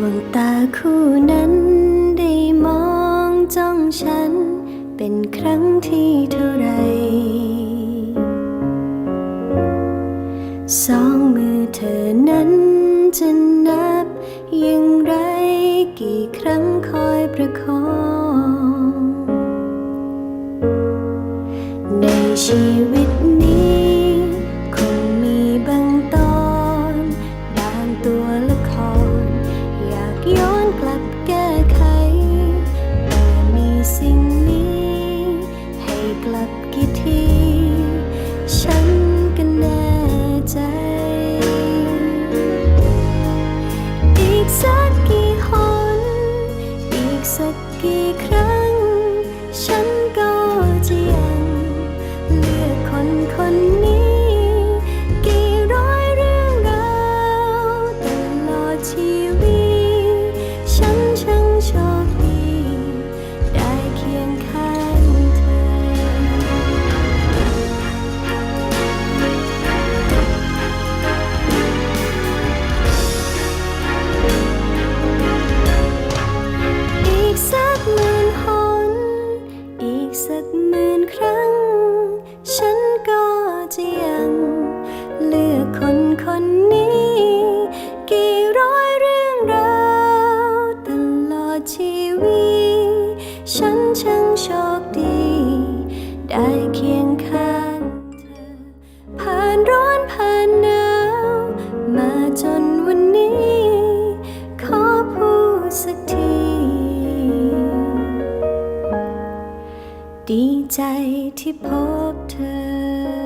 วงตาคู่นั้นได้มองจ้องฉัน เป็นครั้งที่เท่าไร สองมือเธอนั้นจะนับอย่างไรกี่ครั้งคอยประคอง ในชีวิต กี่ที ฉันก็แน่ใจ อีกสักกี่หน อีกสักกี่ครั้ง ฉันก็จะยังเลือกคนคนนี้ กี่ร้อยเรื่องราวตลอดชีวิต ช่างโชคดี ได้เคียงข้างเธอ ผ่านร้อนผ่านหนาวมาจนวันนี้ ขอพูดสักที ดีใจที่พบเธอ